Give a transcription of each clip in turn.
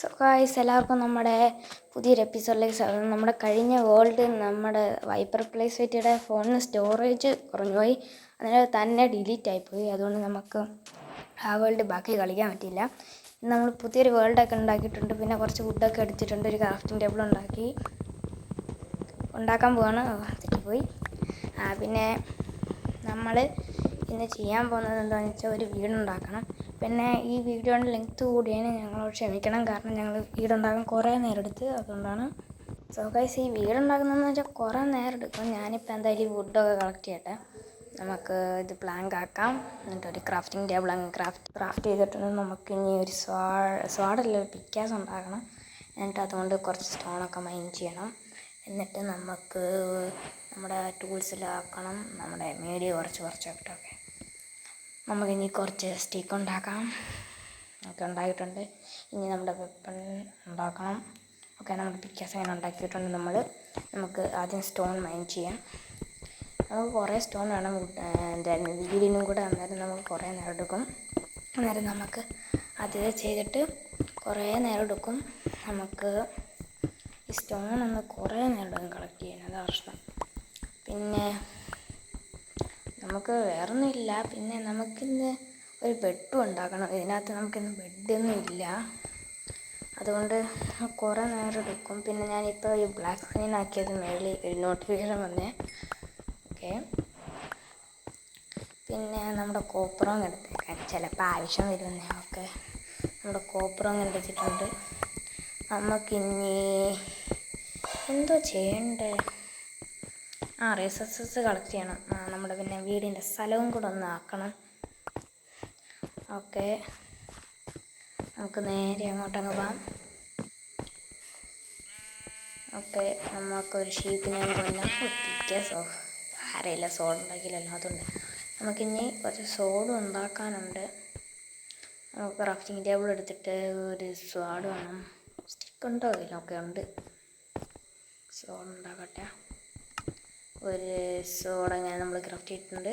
So guys എല്ലാവർക്കും നമ്മുടെ പുതിയൊരു എപ്പിസോഡിലേക്ക് സ്വാഗതം. നമ്മുടെ കഴിഞ്ഞ വേൾഡ് നമ്മുടെ വൈപ്പർ പ്ലേസ് വെറ്റിയുടെ ഫോണിന് സ്റ്റോറേജ് കുറഞ്ഞുപോയി അതിന് തന്നെ ഡിലീറ്റ് ആയിപ്പോയി അതുകൊണ്ട് നമുക്ക് ആ വേൾഡ് ബാക്കി കളിക്കാൻ പറ്റിയില്ല. ഇന്ന് നമ്മൾ പുതിയൊരു വേൾഡൊക്കെ ഉണ്ടാക്കിയിട്ടുണ്ട്. പിന്നെ കുറച്ച് ഫുഡൊക്കെ എടുത്തിട്ടുണ്ട്. ഒരു ക്രാഫ്റ്റിംഗ് ടേബിൾ ഉണ്ടാക്കി. ഉണ്ടാക്കാൻ പോവാണ്. തെറ്റിപ്പോയി ആ പിന്നെ നമ്മൾ ഇന്ന് ചെയ്യാൻ പോകുന്നത് എന്താണെന്ന് വെച്ചാൽ ഒരു വീടുണ്ടാക്കണം. പിന്നെ ഈ വീഡിയോയുടെ ലെങ്ത് കൂടിയതിന് ഞങ്ങളോട് ക്ഷമിക്കണം. കാരണം ഞങ്ങൾ വീടുണ്ടാക്കാൻ കുറേ നേരം എടുത്ത് അതുകൊണ്ടാണ്. സോ ഗൈസ് ഈ വീടുണ്ടാക്കുന്നതെന്ന് വെച്ചാൽ കുറേ നേരം എടുക്കും ഞാനിപ്പോൾ എന്തായാലും ഈ വുഡൊക്കെ കളക്ട് ചെയ്യട്ടെ. നമുക്ക് ഇത് പ്ലാങ്ക് ആക്കാം. എന്നിട്ട് ഒരു ക്രാഫ്റ്റിംഗ് ടേബിൾ അങ്ങ് ക്രാഫ്റ്റ് ക്രാഫ്റ്റ് ചെയ്തിട്ടുണ്ട് നമുക്ക് ഇനി ഒരു സ്വാ സ്വാഡല്ല പിക്കാസ് ഉണ്ടാക്കണം. എന്നിട്ട് അതുകൊണ്ട് കുറച്ച് സ്റ്റോണൊക്കെ മൈൻ ചെയ്യണം. എന്നിട്ട് നമുക്ക് നമ്മുടെ ടൂൾസിലാക്കണം നമ്മുടെ മീഡിയ കുറച്ച് കുറച്ചായിട്ടൊക്കെ നമുക്ക് ഇനി കുറച്ച് സ്റ്റിക്ക് ഉണ്ടാക്കാം. ഒക്കെ ഉണ്ടാക്കിയിട്ടുണ്ട് ഇനി നമ്മുടെ വെപ്പൺ ഉണ്ടാക്കണം. ഓക്കെ നമ്മുടെ പിക്കാസ് അങ്ങനെ ഉണ്ടാക്കിയിട്ടുണ്ട് നമ്മൾ നമുക്ക് ആദ്യം സ്റ്റോൺ മൈൻ ചെയ്യാം. നമുക്ക് കുറേ സ്റ്റോൺ വേണം. എന്തായിരുന്നു വീടിനും കൂടെ അന്നേരം നമുക്ക് കുറേ നേരം എടുക്കും. അന്നേരം നമുക്ക് അത് ചെയ്തിട്ട് കുറേ നേരം എടുക്കും. നമുക്ക് ഈ സ്റ്റോൺ ഒന്ന് കുറേ നേരം എടുക്കും കളക്ട് ചെയ്യാൻ. അതാണ് പ്രശ്നം. പിന്നെ നമുക്ക് വേറൊന്നുമില്ല. പിന്നെ നമുക്കിന്ന് ഒരു ബെഡും ഉണ്ടാക്കണം. ഇതിനകത്ത് നമുക്കിന്ന് ബെഡൊന്നും ഇല്ല. അതുകൊണ്ട് കുറേ നേരം എടുക്കും. പിന്നെ ഞാനിപ്പോൾ ഈ ബ്ലാക്ക് സ്ക്രീൻ ആക്കിയത് മേളിൽ നോട്ടിഫിക്കേഷൻ വന്നേ. ഓക്കെ പിന്നെ നമ്മുടെ കോപ്പറോങ് എടുത്തേക്കാൻ ചിലപ്പോൾ ആവശ്യം വരുമെന്നേ ഓക്കെ നമ്മുടെ കോപ്പറോങ് എടുത്തിട്ടുണ്ട്. നമുക്കിനി എന്തോ ചെയ്യണ്ടേ? ആ റിസോഴ്സസ് കളക്ട് ചെയ്യണം. ആ നമ്മുടെ പിന്നെ വീടിന്റെ സ്ഥലവും കൂടെ ഒന്ന് ആക്കണം. ഓക്കെ. നമുക്ക് നേരെ അങ്ങോട്ടങ്ങ് പോകാം. ഓക്കെ നമുക്കൊരു ഷീപ്പിനെ കൊല്ലാം. ഒട്ടിക്കുക സോ ആരെയില്ല സോഡ് ഉണ്ടാക്കിയില്ലല്ലോ അതുകൊണ്ട് നമുക്കിനി കുറച്ച് സോഡ് ഉണ്ടാക്കാനുണ്ട്. നമുക്ക് ക്രാഫ്റ്റിംഗ് ടേബിൾ എടുത്തിട്ട് ഒരു സ്വാഡ് വേണം. സ്റ്റിക്ക് ഉണ്ടോ? ഇതിനൊക്കെ ഉണ്ട്. സോഡ് ഉണ്ടാക്കട്ടെ ഒരു സോഡ് അങ്ങനെ നമ്മൾ ക്രാഫ്റ്റ് ചെയ്തിട്ടുണ്ട്.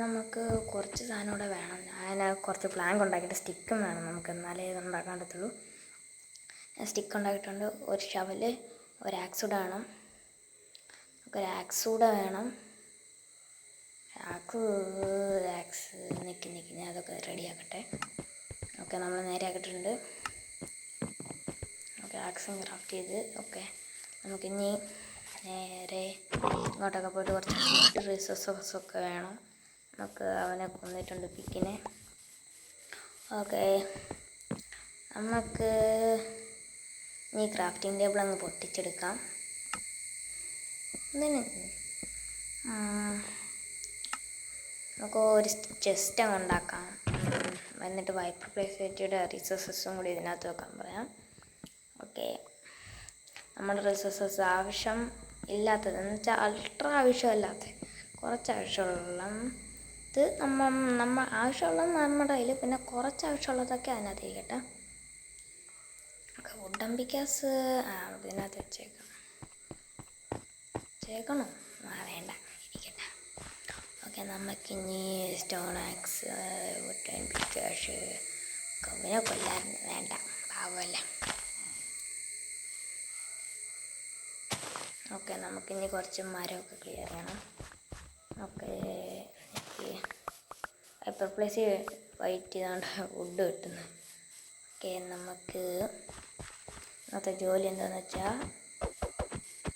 നമുക്ക് കുറച്ച് സാധനം കൂടെ വേണം. ഞാൻ കുറച്ച് പ്ലാങ്ക് ഉണ്ടാക്കിയിട്ട് സ്റ്റിക്കും വേണം നമുക്ക്. എന്നാലേ ഇത് ഉണ്ടാക്കാൻ പറ്റത്തുള്ളൂ. സ്റ്റിക്ക് ഉണ്ടാക്കിയിട്ടുണ്ട്. ഒരു ഷവൽ ഒരു ആക്സൂടെ വേണം നമുക്ക് ഒരു ആക്സൂടെ വേണം. ആക്സ് ആക്സ് നിൽക്കി നിൽക്കി ഞാൻ അതൊക്കെ റെഡിയാക്കട്ടെ ഓക്കെ നമ്മൾ നേരെ ആക്കിയിട്ടുണ്ട്. ഓക്കെ ആക്സും ക്രാഫ്റ്റ് ചെയ്ത്. ഓക്കെ നമുക്കിനി നേരെ ഇങ്ങോട്ടൊക്കെ പോയിട്ട് കുറച്ച് റിസോഴ്സസ് ഒക്കെ വേണം. നമുക്ക് അവനെ കൊന്നിട്ടുണ്ട് പിക്കിനെ. ഓക്കെ. നമുക്ക് ഈ ക്രാഫ്റ്റിംഗ് ടേബിൾ അങ്ങ് പൊട്ടിച്ചെടുക്കാം. എന്തിന് നമുക്ക് ഒരു ചെസ്റ്റ് അങ്ങ് ഉണ്ടാക്കാം. എന്നിട്ട് വൈപ്പർ പ്ലേസ് വെച്ചിട്ട് റിസോഴ്സസും കൂടി ഇതിനകത്ത് വെക്കാൻ പറയാം. ഓക്കെ. നമ്മുടെ റിസോഴ്സസ് ആവശ്യം ഇല്ലാത്തത്. എന്ന് വെച്ചാൽ അൾട്രാ ആവശ്യമല്ലാത്ത കുറച്ച് ആവശ്യമുള്ള ഇത് നമ്മ നമ്മ ആവശ്യമുള്ളത് നമ്മുടെ കയ്യിൽ പിന്നെ കുറച്ച് ആവശ്യമുള്ളതൊക്കെ അതിനകത്ത് ഇരിക്കട്ടെ ഓക്കെ വുഡൻ പിക്കാസ് ആ ഇതിനകത്ത് വെച്ചേക്കാം. വെച്ചേക്കണോ? ആ വേണ്ട. ഇരിക്കട്ടെ. ഓക്കെ നമുക്കിനി ആക്സ് വുഡൻ പിക്കാസ് കൊമ്പിനെ വേണ്ട. പാവമല്ലേ? ഓക്കെ നമുക്കിനി കുറച്ച് മരമൊക്കെ ക്ലിയർ ചെയ്യണം. ഓക്കെ പേപ്പർ പ്ലേസ് വൈറ്റ് ചെയ്താണ്ട് വുഡ് കിട്ടുന്നത് ഓക്കെ നമുക്ക് ഇന്നത്തെ ജോലി എന്താണെന്ന് വെച്ചാൽ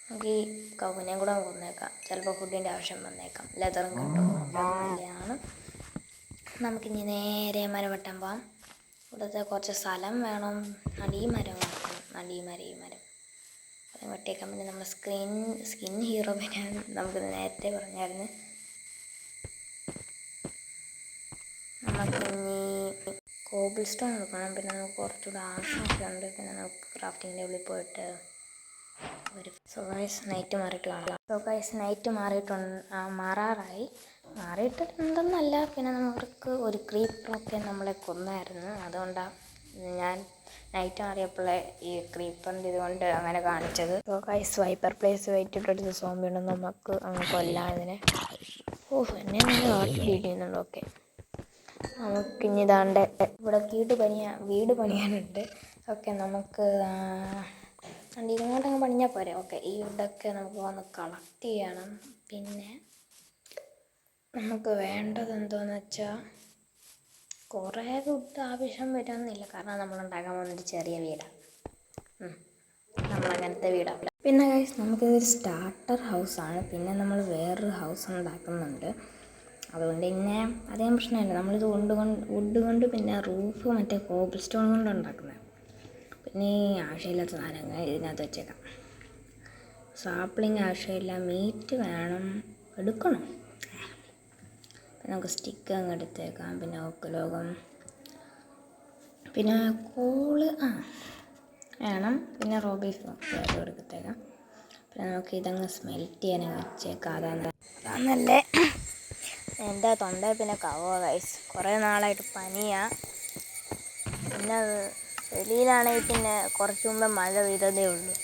നമുക്ക് ഈ കവുനെയും കൂടെ കൊന്നേക്കാം. ചിലപ്പോൾ ഫുഡിന്റെ ആവശ്യം വന്നേക്കാം. ലെതറും കിട്ടും നമുക്കിനി നേരെ മരം വെട്ടാൻ പോവാം. ഇവിടുത്തെ കുറച്ച് സ്ഥലം വേണം. നടീമരം നടീമരം ഈ മരം. അത് വെട്ടിയേക്കാൻ പിന്നെ നമ്മൾ സ്ക്രീൻ സ്കിൻ ഹീറോ പിന്നെ നമുക്ക് നേരത്തെ പറഞ്ഞായിരുന്നു. നമുക്ക് ഇനി കോബിൾ സ്റ്റോൺ എടുക്കണം. പിന്നെ നമുക്ക് കുറച്ചുകൂടെ ആവശ്യമൊക്കെ ഉണ്ട്. പിന്നെ നമുക്ക് ക്രാഫ്റ്റിംഗ് ടേബിളിൽ പോയിട്ട് ഒരു സോഗൈസ് നൈറ്റ് മാറിയിട്ട് കാണാം. സോഗൈസ് നൈറ്റ് മാറിയിട്ടുണ്ട് മാറാറായി. മാറിയിട്ടുണ്ടെന്നല്ല പിന്നെ നമുക്ക് ഒരു ക്രീപ്പറൊക്കെ നമ്മളെ കൊന്നായിരുന്നു. അതുകൊണ്ടാണ് ഞാൻ നൈറ്റ് മാറിയപ്പോഴേ ഈ ക്രീപ്പറിന്റെ ഇതുകൊണ്ട് അങ്ങനെ കാണിച്ചത്. സോഗൈസ് വൈപ്പർ പ്ലേസ് വെയിറ്റിട്ടെടുത്ത് ദിവസം ഉണ്ടെന്ന് നമുക്ക് അങ്ങ് കൊല്ലാം ഇതിനെ ഓ എന്നെ നല്ല വാട്ട് ഓക്കെ നമുക്കിനി ഇതാണ്ട് ഇവിടെ വീട് പണിയാ വീട് പണിയാനുണ്ട്. ഓക്കെ നമുക്ക് ഇങ്ങോട്ടങ്ങ് പണിഞ്ഞാൽ പോരെ. ഓക്കെ ഈ വീടൊക്കെ നമുക്ക് വന്ന് കളക്ട് ചെയ്യണം. പിന്നെ നമുക്ക് വേണ്ടത് എന്തോന്ന് വെച്ചാൽ കുറേ ഫുഡ് ആവശ്യം വരുമെന്നില്ല കാരണം നമ്മൾ ഉണ്ടാക്കാൻ പോകുന്നൊരു ചെറിയ വീടാണ് നമ്മളങ്ങനത്തെ വീടാണ് പിന്നെ കഴിച്ച് നമുക്കിതൊരു സ്റ്റാർട്ടർ ഹൗസാണ് പിന്നെ നമ്മൾ വേറൊരു ഹൗസ് ഉണ്ടാക്കുന്നുണ്ട്. അതുകൊണ്ട് പിന്നെ അധികം പ്രശ്നമില്ല. നമ്മളിത് കൊണ്ട് കൊണ്ട് വുഡ് കൊണ്ട് പിന്നെ റൂഫ് മറ്റേ കോബിൾ സ്റ്റോൺ കൊണ്ട് ഉണ്ടാക്കുന്നത് പിന്നെ ഈ ആവശ്യമില്ലാത്ത സാധനങ്ങൾ ഇതിനകത്ത് വെച്ചേക്കാം. സാപ്ലിങ് ആവശ്യമില്ല. മീറ്റ് വേണം. എടുക്കണം. നമുക്ക് സ്റ്റിക്ക് അങ്ങ് എടുത്തേക്കാം. പിന്നെ ഓക്കലോകം പിന്നെ കോൾ ആ. വേണം. പിന്നെ റോബി ഫ്ലവർ എടുത്തേക്കാം. പിന്നെ നമുക്ക് ഇതങ്ങ് സ്മെൽറ്റ് ചെയ്യാൻ വെച്ചേക്കാം. അതാണ് അതാന്നല്ലേ എന്റെ തൊണ്ട? പിന്നെ കവോ വയസ്സ് കുറേ നാളായിട്ട് പനിയാ. പിന്നെ വെളിയിലാണെങ്കിൽ പിന്നെ കുറച്ച് മുമ്പ് മഴ പെയ്തതേ ഉള്ളൂ.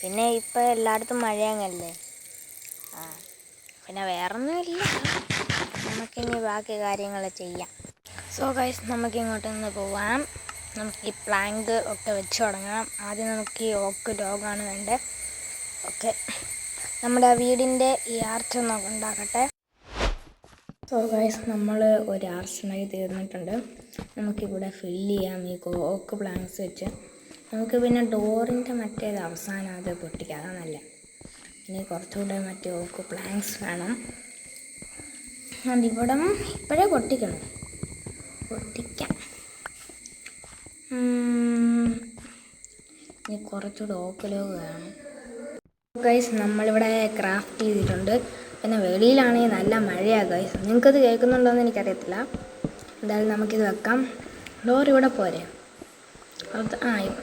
പിന്നെ ഇപ്പം എല്ലായിടത്തും മഴയങ്ങല്ലേ? ആ. പിന്നെ വേറൊന്നുമില്ല നമുക്കിനി ബാക്കി കാര്യങ്ങൾ ചെയ്യാം. സോ ഗൈസ് നമുക്ക് ഇങ്ങോട്ട് നിന്ന് പോവാം. നമുക്ക് ഈ പ്ലാങ്ക് ഒക്കെ വെച്ച് തുടങ്ങാം. ആദ്യം നമുക്ക് ഈ ഓക്ക് ഡോഗാണ് വേണ്ടത് ഓക്കെ നമ്മുടെ വീടിന്റെ ഈ ആർച്ച് നമുക്ക് ഉണ്ടാക്കട്ടെ സോ ഗൈസ് നമ്മൾ ഒരു ആർച്ചുണ്ടാക്കി തീർന്നിട്ടുണ്ട്. നമുക്കിവിടെ ഫില്ല് ചെയ്യാം ഈ ഓക്ക് പ്ലാങ്ക്സ് വെച്ച്. നമുക്ക് പിന്നെ ഡോറിന്റെ മറ്റേത് അവസാനം അത് പൊട്ടിക്കാം. അതാണ് ഇനി കുറച്ചുകൂടെ മറ്റേ ഓക്ക് പ്ലാങ്ക്സ് വേണം. അതുകൊണ്ട് ഇവിടം ഇപ്പോഴേ പൊട്ടിക്കണം. പൊട്ടിക്കാം. ഇനി കുറച്ചുകൂടെ ഓക്കലോ വേണം. ഗൈസ് നമ്മളിവിടെ ക്രാഫ്റ്റ് ചെയ്തിട്ടുണ്ട്. പിന്നെ വെളിയിലാണെങ്കിൽ നല്ല മഴയാണ് ഗൈസ് നിങ്ങൾക്കത് കേൾക്കുന്നുണ്ടോയെന്ന് എനിക്കറിയത്തില്ല. എന്തായാലും നമുക്കിത് വെക്കാം. ഡോർ ഇവിടെ പോരെ. അത് ആ ഇത്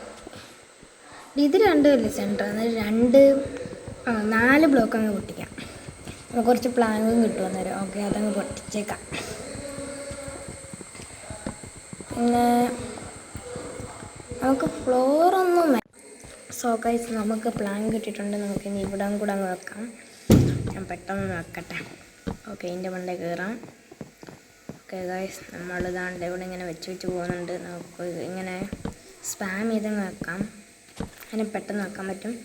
ഇത് രണ്ടുമല്ലേ സെന്റർ രണ്ട് നാല് ബ്ലോക്ക് അങ്ങ് പൊട്ടിക്കാം നമുക്ക് കുറച്ച് പ്ലാങ്കും കിട്ടും അന്നേരം. ഓക്കെ അതങ്ങ് പൊട്ടിച്ചേക്കാം. പിന്നെ നമുക്ക് ഫ്ലോറൊന്നും സോ ഗൈസ് നമുക്ക് പ്ലാൻ കിട്ടിയിട്ടുണ്ട്. നമുക്ക് ഇനി ഇവിടെ കൂടെ അങ്ങ് വെക്കാം. ഞാൻ പെട്ടെന്ന് വെക്കട്ടെ. ഓക്കെ ഇതിന്റെ മണ്ടേ കയറാം. ഓക്കെ ഗൈസ് നമ്മളിതാണ്ട് ഇവിടെ ഇങ്ങനെ വെച്ച് വെച്ച് പോകുന്നുണ്ട്. നമുക്ക് ഇങ്ങനെ സ്പാം ചെയ്തങ്ങ് വെക്കാം. അങ്ങനെ പെട്ടെന്ന് വെക്കാൻ പറ്റും.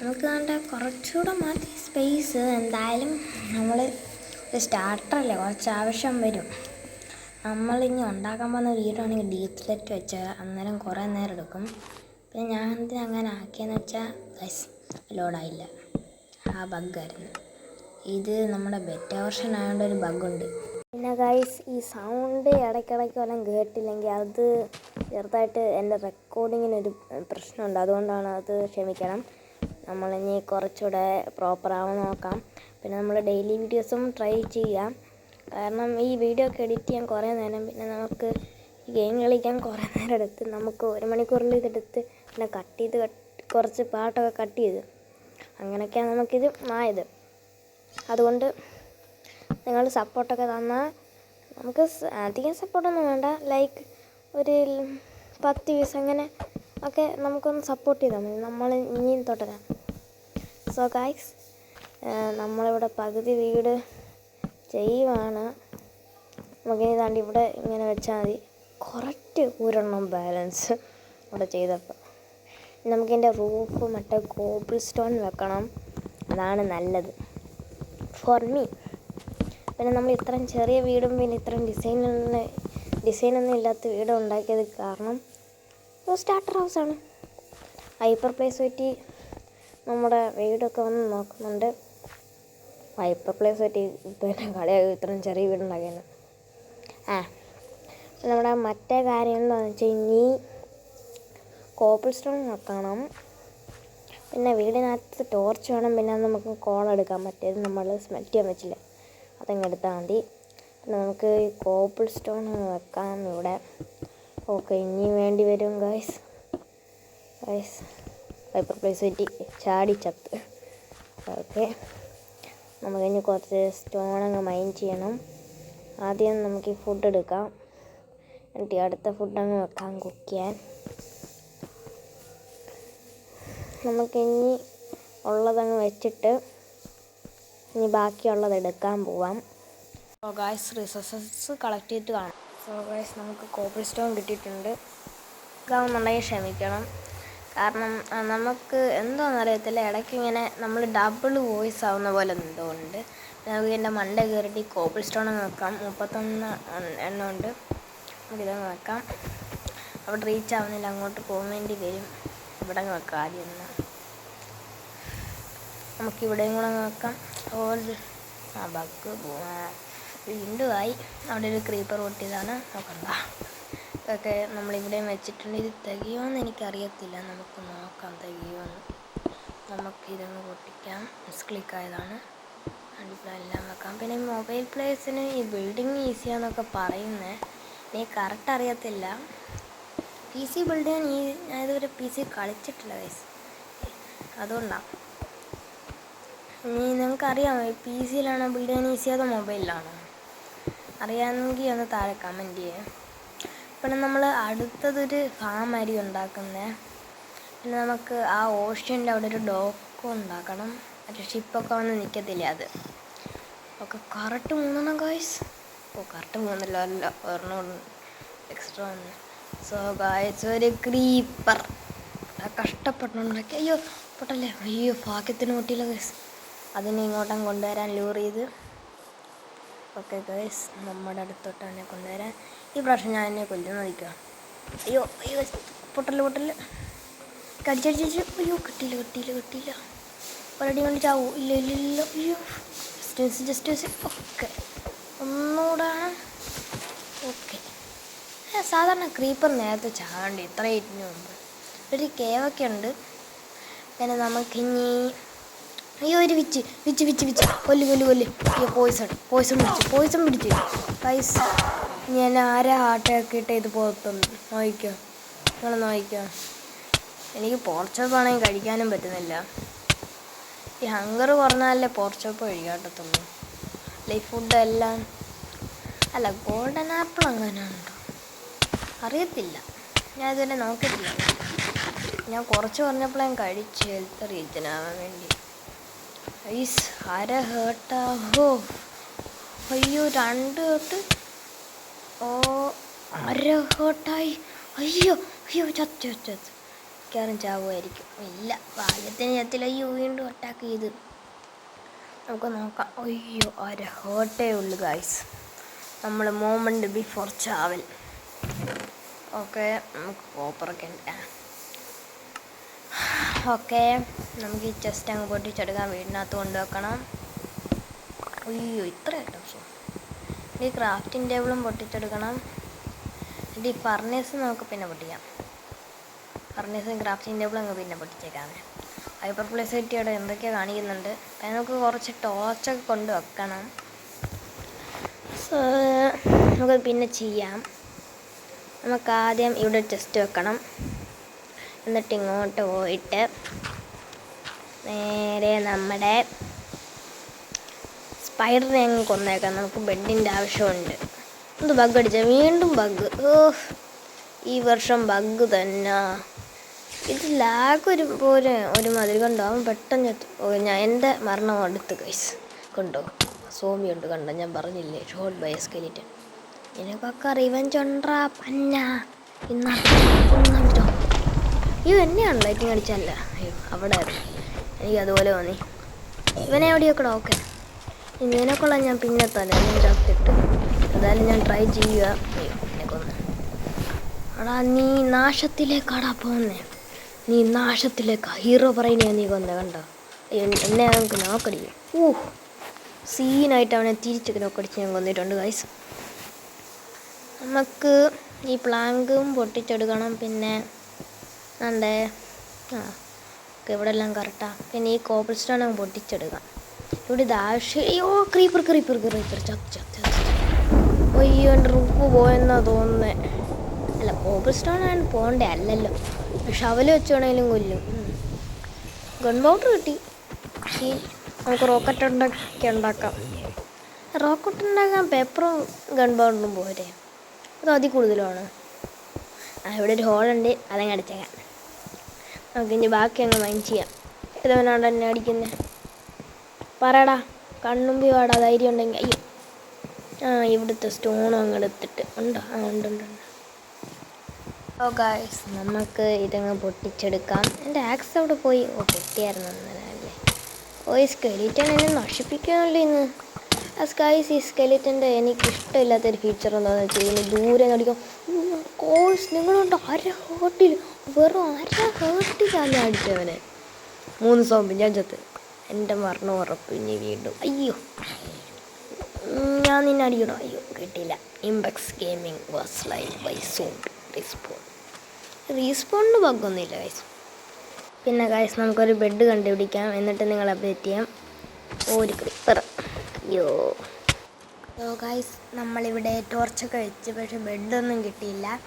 നമുക്ക് വേണ്ട കുറച്ചുകൂടെ മതി സ്പേസ്. എന്തായാലും നമ്മൾ ഒരു സ്റ്റാർട്ടറല്ലേ കുറച്ച് ആവശ്യം വരും. നമ്മളിനി ഉണ്ടാക്കാൻ പോകുന്ന വീടാണെങ്കിൽ ഡീത്ത്ലെറ്റ് വെച്ച് അന്നേരം കുറേ നേരം എടുക്കും. പിന്നെ ഞാൻ എന്തിനാ അങ്ങനെ ആക്കിയെന്ന് വെച്ചാൽ ലോഡായില്ല ആ ബഗ്ഗായിരുന്നു ഇത് നമ്മുടെ ബെറ്റർ വെർഷൻ ആയതുകൊണ്ട് ഒരു ബഗ്ഗുണ്ട് പിന്നെ ഗൈസ് ഈ സൗണ്ട് ഇടയ്ക്കിടയ്ക്ക് വല്ലതും കേട്ടില്ലെങ്കിൽ അത് ചെറുതായിട്ട് എന്റെ റെക്കോർഡിങ്ങിനൊരു പ്രശ്നമുണ്ട്. അതുകൊണ്ടാണ് അത് ക്ഷമിക്കണം. നമ്മളിനി കുറച്ചുകൂടെ പ്രോപ്പറാവാൻ നോക്കാം. പിന്നെ നമ്മൾ ഡെയിലി വീഡിയോസും ട്രൈ ചെയ്യാം. കാരണം ഈ വീഡിയോ ഒക്കെ എഡിറ്റ് ചെയ്യാൻ കുറേ നേരം പിന്നെ നമുക്ക് ഗെയിം കളിക്കാൻ കുറേ നേരം എടുത്ത് നമുക്ക് ഒരു മണിക്കൂറിൽ ഇതെടുത്ത് പിന്നെ കട്ട് ചെയ്ത് കുറച്ച് പാട്ടൊക്കെ കട്ട് ചെയ്ത് അങ്ങനെയൊക്കെയാണ് നമുക്കിത് ആയത്. അതുകൊണ്ട് നിങ്ങൾ സപ്പോർട്ടൊക്കെ തന്നാൽ നമുക്ക് അധികം സപ്പോർട്ടൊന്നും വേണ്ട. ലൈക്ക് ഒരു പത്ത് വ്യൂസ് അങ്ങനെ ഒക്കെ നമുക്കൊന്ന് സപ്പോർട്ട് ചെയ്താൽ മതി. നമ്മൾ ഇനിയും തുടരാം. സോ ഗായ്സ് നമ്മളിവിടെ പകുതി വീട് ചെയ്യുവാണ്. നമുക്കിനി താണ്ട് ഇവിടെ ഇങ്ങനെ വെച്ചാൽ മതി. കുറച്ച് ഒരെണ്ണം ബാലൻസ് ഇവിടെ ചെയ്തപ്പോൾ നമുക്കിതിന്റെ റൂഫ് മറ്റേ ഗോബിൾ സ്റ്റോൺ വെക്കണം. അതാണ് നല്ലത്. ഫോർ മീ പിന്നെ നമ്മൾ ഇത്രയും ചെറിയ വീടും പിന്നെ ഇത്രയും ഡിസൈനുള്ള ഡിസൈനൊന്നും ഇല്ലാത്ത വീടും ഉണ്ടാക്കിയത് കാരണം സ്റ്റാർട്ടർ ഹൗസാണ് ഹൈപ്പർ പ്ലേസ് പറ്റി നമ്മുടെ വീടൊക്കെ വന്ന് നോക്കുന്നുണ്ട്. വൈപ്പർ പ്ലേസ് പറ്റി പിന്നെ കളിയാകും ഇത്രയും ചെറിയ വീടുണ്ടാക്കിയെന്ന്. ആ നമ്മുടെ മറ്റേ കാര്യം എന്താണെന്ന് വെച്ചാൽ ഇനി കോപ്പിൾ സ്റ്റോൺ നോക്കണം പിന്നെ വീടിനകത്ത് ടോർച്ച് വേണം. പിന്നെ നമുക്ക് കോൾ എടുക്കാൻ പറ്റിയത് നമ്മൾ സ്മെറ്റ് ചെയ്യാൻ വെച്ചില്ല അതങ്ങ് എടുത്താൽ മതി. നമുക്ക് ഈ കോപ്പിൾ സ്റ്റോൺ വെക്കാം ഇവിടെ. ഓക്കെ ഇനി വേണ്ടി വരും ഗൈസ് ഗൈസ് ഹൈപ്പർ പ്ലേസ് ചാടി ചത്ത്. ഓക്കെ. നമുക്ക് ഇനി കുറച്ച് സ്റ്റോൺ അങ്ങ് മൈൻ ചെയ്യണം. ആദ്യം നമുക്ക് ഈ ഫുഡ് എടുക്കാം. എന്നിട്ട് അടുത്ത ഫുഡ് അങ്ങ് വെക്കാം കുക്ക് ചെയ്യാൻ. നമുക്കിനി ഉള്ളതങ്ങ് വെച്ചിട്ട് ഇനി ബാക്കിയുള്ളത് എടുക്കാൻ പോവാം. സോ ഗായ്സ് റിസോഴ്സസ് കളക്ട് ചെയ്തിട്ട് കാണാം. സോ ഗായ്സ് നമുക്ക് കോപ്പിൾ സ്റ്റോൺ കിട്ടിയിട്ടുണ്ട്. ഇതാവുന്നുണ്ടെങ്കിൽ ക്ഷമിക്കണം. കാരണം നമുക്ക് എന്തോന്ന് അറിയത്തില്ല ഇടയ്ക്ക് ഇങ്ങനെ നമ്മൾ ഡബിൾ വോയിസ് ആവുന്ന പോലെ എന്തോ ഉണ്ട്. നമുക്ക് എന്റെ മണ്ട കയറിയിട്ട് ഈ കോപ്പിൾ സ്റ്റോൺ നോക്കാം മുപ്പത്തൊന്ന് എണ്ണമുണ്ട് നമുക്കിതങ്ങ് വെക്കാം. അവിടെ റീച്ച് ആവുന്നില്ല. അങ്ങോട്ട് പോകാൻ വേണ്ടി വരും. ഇവിടെ വെക്കാം ആദ്യം ഒന്ന്. നമുക്ക് ഇവിടെയും കൂടെ നോക്കാം ഓൾ ആ ബക്ക് വീണ്ടും ആയി. അവിടെ ഒരു ക്രീപ്പർ പൊട്ടിയതാണ്. നോക്കണ്ട. ഇതൊക്കെ നമ്മളിവിടെ വെച്ചിട്ടുണ്ട് ഇത് തികയുമെന്ന് എനിക്കറിയത്തില്ല. നമുക്ക് നോക്കാം തികയുമെന്ന് നമുക്ക് നമുക്കിതൊന്ന് പൊട്ടിക്കാം. മിസ് ക്ലിക്ക് അതിപ്പോൾ എല്ലാം വെക്കാം. പിന്നെ മൊബൈൽ പ്ലേസിന് ഈ ബിൽഡിങ് ഈസിയാന്നൊക്കെ പറയുന്നത് എനിക്ക് കറക്റ്റ് അറിയത്തില്ല. പി സി ബിൽഡ് ചെയ്യാൻ ഈ ഞാൻ ഇതുവരെ പി സി കളിച്ചിട്ടില്ല ഗൈസ് അതുകൊണ്ടാണ് ഇനി നിങ്ങൾക്കറിയാമോ പി സിയിലാണോ ബിൽഡ് ചെയ്യാൻ ഈസി അതോ മൊബൈലിലാണോ? അറിയാമെങ്കിൽ ഒന്ന് താഴെ കമന്റ് ചെയ്യേ. പിന്നെ നമ്മൾ അടുത്തതൊരു ഫാം അരി ഉണ്ടാക്കുന്നത് പിന്നെ നമുക്ക് ആ ഓഷ്യന്റെ അവിടെ ഒരു ഡോക്ക് ഉണ്ടാക്കണം. മറ്റേ ഷിപ്പൊക്കെ വന്ന് നിൽക്കത്തില്ല അത്. ഒക്കെ കറക്റ്റ് മൂന്നെണ്ണം ഗായ്സ് ഓ കറക്റ്റ് മൂന്നല്ലോ അല്ല ഒരെണ്ണം എക്സ്ട്രാ ഒന്ന് സോ ഗായ്സ് ഒരു ക്രീപ്പർ കഷ്ടപ്പെട്ടുണ്ടാക്കി അയ്യോ പൊട്ടല്ലേ. അയ്യോ ഭാഗ്യത്തിന് മുട്ടിയില്ല ഗൈസ് അതിനെ ഇങ്ങോട്ടും കൊണ്ടുവരാൻ ലൂർ ചെയ്ത്. ഓക്കെ ഗൈസ് നമ്മുടെ അടുത്തോട്ട് തന്നെ കൊണ്ടുവരാൻ. ഈ പ്രാവശ്യം ഞാൻ എന്നെ കൊല്ലുന്ന നിൽക്കുക അയ്യോ അയ്യോ പൊട്ടൽ പൊട്ടൽ. കടിച്ചടിച്ചു അയ്യോ കിട്ടിയില്ല കിട്ടിയില്ല കിട്ടിയില്ല. ഒരടി കൊണ്ട് ചാവൂ. ഇല്ല ഇല്ല ഇല്ല. അയ്യോ ജസ്റ്റ് ജസ്റ്റ് ഓക്കെ. ഒന്നുകൂടെ ഓക്കെ. സാധാരണ ക്രീപ്പർ നേരത്തെ ചാകണ്ട ഇത്ര മുമ്പ്. ഒരു കേവൊക്കെ ഉണ്ട്. പിന്നെ നമുക്കിനി അയ്യോ ഒരു വിച്ച് വിച്ച് വിച്ച് വിച്ച്. കൊല്ല് കൊല്ല് കൊല്ല്. അയ്യോ പോയിസൺ പോയിസൺ പിടിച്ചു പോയിസൺ പിടിച്ചു. പൈസ ഞാൻ ആരെ ഹാർട്ടാക്കിയിട്ട് ഇത് പോകത്തുന്നു നോയിക്കോ? നിങ്ങൾ നോയിക്കോ? എനിക്ക് പോർച്ചോപ്പാണെങ്കിൽ കഴിക്കാനും പറ്റുന്നില്ല. ഈ ഹങ്കർ കുറഞ്ഞാലേ പോർച്ചോപ്പ് കഴിക്കാട്ടത്തുള്ളൂ. ലൈഫ് ഫുഡ് എല്ലാം? അല്ല ഗോൾഡൻ ആപ്പിൾ അങ്ങനെയുണ്ടോ അറിയത്തില്ല. ഞാൻ ഇതുവരെ നോക്കിയിട്ടില്ല. ഞാൻ കുറച്ച് പറഞ്ഞപ്പോഴേ കഴിച്ച് ഹെൽത്ത് റീച്ചനാവാൻ വേണ്ടി. ഐസ് അര ഹേർട്ടാഹോ അയ്യോ രണ്ട് ഹേർട്ട് ഓ അര ഹേർട്ടായി അയ്യോ അയ്യോ ചത്ത് ചത്ത് മിക്കവാറും ചാവുമായിരിക്കും. ഇല്ല ഭാഗ്യത്തിന് ചത്തില്ല. അയ്യോ വീണ്ടും അറ്റാക്ക് ചെയ്ത്. നമുക്ക് നോക്കാം. അയ്യോ അര ഹേർട്ടേ ഉള്ളു ഗായ്സ് നമ്മൾ മോമെന്റ് ബിഫോർ ചാവൽ. ഓക്കെ നമുക്ക് കോപ്പറൊക്കെ ഉണ്ട്. ഓക്കെ. നമുക്ക് ഈ ചെസ്റ്റ് അങ്ങ് പൊട്ടിച്ചെടുക്കാൻ വീടിനകത്ത് കൊണ്ടുവെക്കണം. അയ്യോ ഇത്ര ഐറ്റംസോ ഈ ക്രാഫ്റ്റിംഗ് ടേബിളും പൊട്ടിച്ചെടുക്കണം. എന്നിട്ട് ഈ ഫർണേസ് നമുക്ക് പിന്നെ പൊട്ടിക്കാം. ഫർണേസും ക്രാഫ്റ്റിംഗ് ടേബിളും അങ്ങ് പിന്നെ പൊട്ടിച്ചേക്കാമേ ഹൈപ്പർ പ്ലേസിറ്റിയുടെ എന്തൊക്കെയാണ് കാണിക്കുന്നുണ്ട്. അതിന് നമുക്ക് കുറച്ച് ടോർച്ചൊക്കെ കൊണ്ട് വെക്കണം സോ നമുക്ക് പിന്നെ ചെയ്യാം. നമുക്ക് ആദ്യം ഇവിടെ ടെസ്റ്റ് വെക്കണം. എന്നിട്ട് ഇങ്ങോട്ട് പോയിട്ട് നേരെ നമ്മുടെ സ്പൈഡറിനെ അങ്ങ് കൊന്നേക്കാം. നമുക്ക് ബെഡിന്റെ ആവശ്യമുണ്ട്. എന്ത് ബഗ് അടിച്ച? വീണ്ടും ബഗ് ഓ ഈ വർഷം ബഗ് തന്നെ. ഇത് ലാഗ് ഒരു പോലെ ഒരു മതിൽ കണ്ടോ? പെട്ടെന്ന് ഓ ഞാൻ എന്റെ മരണം അടുത്ത് കൈസ് കണ്ടോ? സോമി ഉണ്ട് കണ്ടോ? ഞാൻ പറഞ്ഞില്ലേ? ഷോട്ട് ബൈ സ്കെലിറ്റൻ എനിക്കൊക്കെ റിവഞ്ച് ഉണ്ടാ പന്ന? ഇന്നോ അയ്യോ എന്നെയാണ് ലൈറ്റിങ് അടിച്ചല്ല അയ്യോ അവിടെ എനിക്ക് അതുപോലെ തോന്നി. ഇവനെ എവിടെയൊക്കെ ഓക്കെ. ഇതിനെക്കൊള്ള ഞാൻ പിന്നെ ഞാൻ ചത്തിട്ട് എന്തായാലും ഞാൻ ട്രൈ ചെയ്യുക. അയ്യോ എന്നെ കൊന്ന്. എടാ നീ നാശത്തിലേക്കാടാ പോകുന്നേ. നീ നാശത്തിലേക്കാ. ഹീറോ പറയുന്നേ നീ കൊന്ന കണ്ടോ? എന്നെ നമുക്ക് നോക്കടിക്കും ഊഹ്. സീനായിട്ട് അവനെ തിരിച്ചൊക്കെ നോക്കടിച്ച് ഞാൻ കൊന്നിട്ടുണ്ട് ഗൈസ് നമുക്ക് ഈ പ്ലാങ്കും പൊട്ടിച്ചെടുക്കണം പിന്നെ അണ്ടേ ആ ഓക്കെ ഇവിടെ എല്ലാം കറക്റ്റാണ് പിന്നെ ഈ കോപ്പിൾ സ്റ്റോൺ അങ്ങ് പൊട്ടിച്ചെടുക്കാം. ഇവിടെ ഇത് ആവശ്യം അയ്യോ ക്രീപ്പർ ക്രീപ്പർ ക്രീപ്പർ ചത്ത് ചത്ത് ചത്ത് അയ്യോ എന്റെ റുപ്പ് പോയെന്നാ തോന്നുന്നേ. അല്ല കോപ്പിൾ സ്റ്റോൺ ആണ് പോകണ്ടേ അല്ലല്ലോ. ഷവൽ വെച്ചാണെങ്കിലും കൊല്ലും. ഗൺ പൗഡർ കിട്ടി. ഈ നമുക്ക് റോക്കറ്റ് ഉണ്ടാക്കി ഉണ്ടാക്കാം. റോക്കറ്റ് ഉണ്ടാക്കാൻ പേപ്പറും ഗൺ പൗഡറും പോരെ. അത് അതിൽ കൂടുതലാണ് ആ ഇവിടെ ഒരു ഹോളുണ്ട് അതങ്ങ് അടിച്ചേക്കാം. നമുക്ക് ഇനി ബാക്കി അങ്ങ് മൈൻഡ് ചെയ്യാം. ഇതവനാണ് എന്നെ അടിക്കുന്നത് പറയടാ കണ്ണുമ്പി വാടാ ധൈര്യം ഉണ്ടെങ്കിൽ അയ്യോ. ആ ഇവിടുത്തെ സ്റ്റോണും അങ്ങോട്ട് എടുത്തിട്ട്. ഉണ്ടോ? ആ ഉണ്ട് ഉണ്ട് ഉണ്ട്. ഓ ഗായ്സ് നമുക്ക് ഇതങ്ങ് പൊട്ടിച്ചെടുക്കാം. എന്റെ ആക്സ് അവിടെ പോയി. ഓ പൊട്ടിയായിരുന്നു അല്ലേ? ഓ ഈ സ്കെലിറ്റൻ എന്നെ നശിപ്പിക്കാനല്ലേ ഇന്ന്. ആ സ്കൈസ് ഈ സ്കെലിറ്റന്റെ എനിക്ക് ഇഷ്ടമില്ലാത്തൊരു ഫീച്ചർ എന്താണെന്ന് വെച്ചാൽ ഇതിന് ദൂരെ നടിക്കും കോഴ്സ് നിങ്ങളുണ്ട്? അര ഹേർട്ടിൽ വെറും അര ചാലി അടിച്ചവനെ മൂന്ന് സോമ്പ് ഞാൻ ചത്ത്. എന്റെ മരണം ഉറപ്പ് ഇനി വീണ്ടും. അയ്യോ. ഞാൻ നിന്നെ അടിക്കണോ? അയ്യോ കിട്ടിയില്ല. Impacts gaming was slain by zone respawn റീസ്പോണിന് ബഗ്ഗൊന്നുമില്ല ഗൈസ് പിന്നെ ഗൈസ് നമുക്കൊരു ബെഡ് കണ്ടുപിടിക്കാം. എന്നിട്ട് നിങ്ങൾ അപ്ഡേറ്റ് ചെയ്യാം. ഓ, ഒരു ക്രിപ്പർ അയ്യോ. സോ ഗൈസ് നമ്മളിവിടെ ടോർച്ചൊക്കെ വെച്ച് പക്ഷെ ബെഡൊന്നും കിട്ടിയില്ല.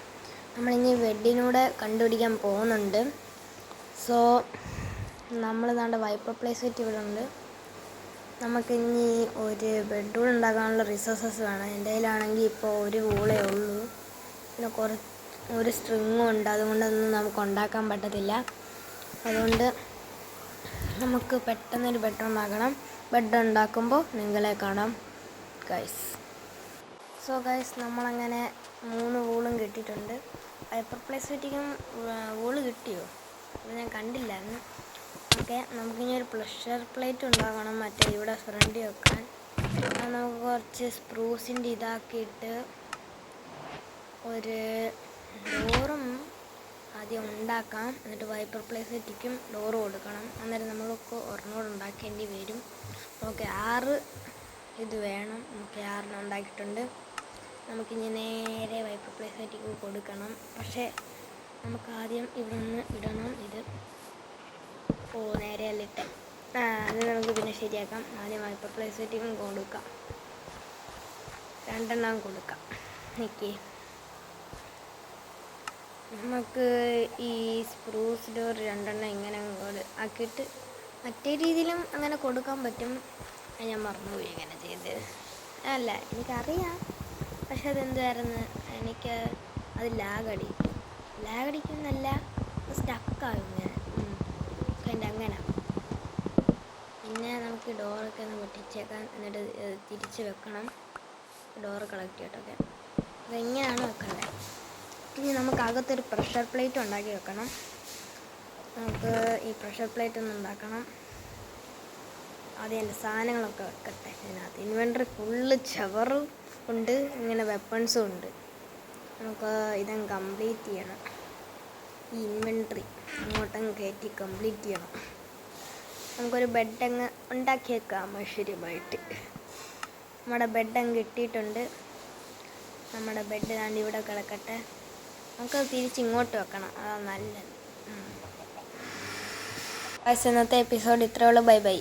നമ്മളിനി വെഡിനൂടെ കണ്ടുപിടിക്കാൻ പോകുന്നുണ്ട്. സോ നമ്മൾ നാണ്ട വൈപ്പർ പ്ലേസ് സെറ്റ് ഇവിടെ ഉണ്ട് നമുക്കിനി ഒരു ബെഡ്റൂം ഉണ്ടാക്കാനുള്ള റിസോഴ്സസ് വേണം. എന്റെ കയ്യിലാണെങ്കിൽ ഇപ്പോൾ ഒരു വൂളേ ഉള്ളൂ. പിന്നെ കുറച്ച് ഒരു സ്ട്രിങ്ങും ഉണ്ട്. അതുകൊണ്ടൊന്നും നമുക്ക് ഉണ്ടാക്കാൻ പറ്റത്തില്ല. അതുകൊണ്ട് നമുക്ക് പെട്ടെന്നൊരു ബെഡ് ഉണ്ടാക്കണം ബെഡ് ഉണ്ടാക്കുമ്പോൾ നിങ്ങളെ കാണാം ഗൈസ് സോ ഗൈസ് നമ്മളങ്ങനെ മൂന്ന് വൂളും കിട്ടിയിട്ടുണ്ട്. പേപ്പർ പ്ലേസ് വെറ്റിക്കും ഓൾ കിട്ടിയോ? അത് ഞാൻ കണ്ടില്ലായിരുന്നു. ഓക്കെ നമുക്കിനി ഒരു പ്ലഷർ പ്ലേറ്റ് ഉണ്ടാക്കണം മറ്റേ ഇവിടെ ഫ്രണ്ടി വെക്കാൻ. നമുക്ക് കുറച്ച് സ്പ്രൂസിന്റെ ഇതാക്കിയിട്ട് ഒരു ഡോറും ആദ്യം ഉണ്ടാക്കാം. എന്നിട്ട് വൈപ്പർ പ്ലേസ് സെറ്റിക്കും ഡോറ് കൊടുക്കണം. അന്നേരം നമ്മൾക്ക് ഒരെണ്ണോട് ഉണ്ടാക്കേണ്ടി വരും. ഓക്കെ ആറ് ഇത് വേണം. നമുക്ക് ആറിന് ഉണ്ടാക്കിയിട്ടുണ്ട്. നമുക്കിനി നേരെ വൈപ്പ് പ്ലേസ് സെറ്റിക്ക് കൊടുക്കണം. പക്ഷേ നമുക്ക് ആദ്യം ഇവിടെ നിന്ന് ഇടണം. ഇത് ഓ നേരെ അല്ലിട്ട് അത് നമുക്ക് പിന്നെ ശരിയാക്കാം. ആദ്യം വൈപ്പ് പ്ലേസ് സെറ്റിക്കും കൊടുക്കാം. രണ്ടെണ്ണം കൊടുക്കാം. നിൽക്കേ നമുക്ക് ഈ സ്പ്രൂസ് ഡോർ രണ്ടെണ്ണം ഇങ്ങനെ ആക്കിയിട്ട് മറ്റേ രീതിയിലും അങ്ങനെ കൊടുക്കാൻ പറ്റും. ഞാൻ മറന്നുപോയി ഇങ്ങനെ ചെയ്ത് അല്ല എനിക്കറിയാം. പക്ഷെ അതെന്തായിരുന്നു എനിക്ക് അത് ലാഗടിക്കും ലാഗടിക്കുന്നല്ല സ്റ്റക്കാകും ഞാൻ. എന്റെ അങ്ങനെ. പിന്നെ നമുക്ക് ഡോറൊക്കെ ഒന്ന് പൊട്ടിച്ചേക്കാം. എന്നിട്ട് തിരിച്ച് വെക്കണം. ഡോറ് കളക്ട് ചെയ്തിട്ടൊക്കെ. അതെങ്ങനെയാണ് വെക്കേണ്ടത് ഇനി നമുക്ക് അകത്തൊരു പ്രഷർ പ്ലേറ്റ് ഉണ്ടാക്കി വെക്കണം. നമുക്ക് ഈ പ്രഷർ പ്ലേറ്റ് ഒന്ന് ഉണ്ടാക്കണം. ആദ്യം എന്റെ സാധനങ്ങളൊക്കെ വെക്കട്ടെ. ഇതിനകത്ത് ഇൻവെൻട്രി ഫുള്ള് ചവറും ഉണ്ട് ഇങ്ങനെ വെപ്പൺസും ഉണ്ട്. നമുക്ക് ഇതങ്ങ് കംപ്ലീറ്റ് ചെയ്യണം. ഈ ഇൻവെൻട്രി അങ്ങോട്ടങ്ങ് കയറ്റി കംപ്ലീറ്റ് ചെയ്യണം. നമുക്കൊരു ബെഡ് അങ്ങ് ഉണ്ടാക്കി ഐശ്വര്യമായിട്ട് നമ്മുടെ ബെഡ് അങ്ങ് കിട്ടിയിട്ടുണ്ട്. നമ്മുടെ ബെഡ് താണ്ടി ഇവിടെ കിടക്കട്ടെ. നമുക്ക് തിരിച്ച് ഇങ്ങോട്ട് വെക്കണം. അതാ നല്ലത്. ഇന്നത്തെ എപ്പിസോഡ് ഇത്രയുള്ളൂ ബൈ ബൈ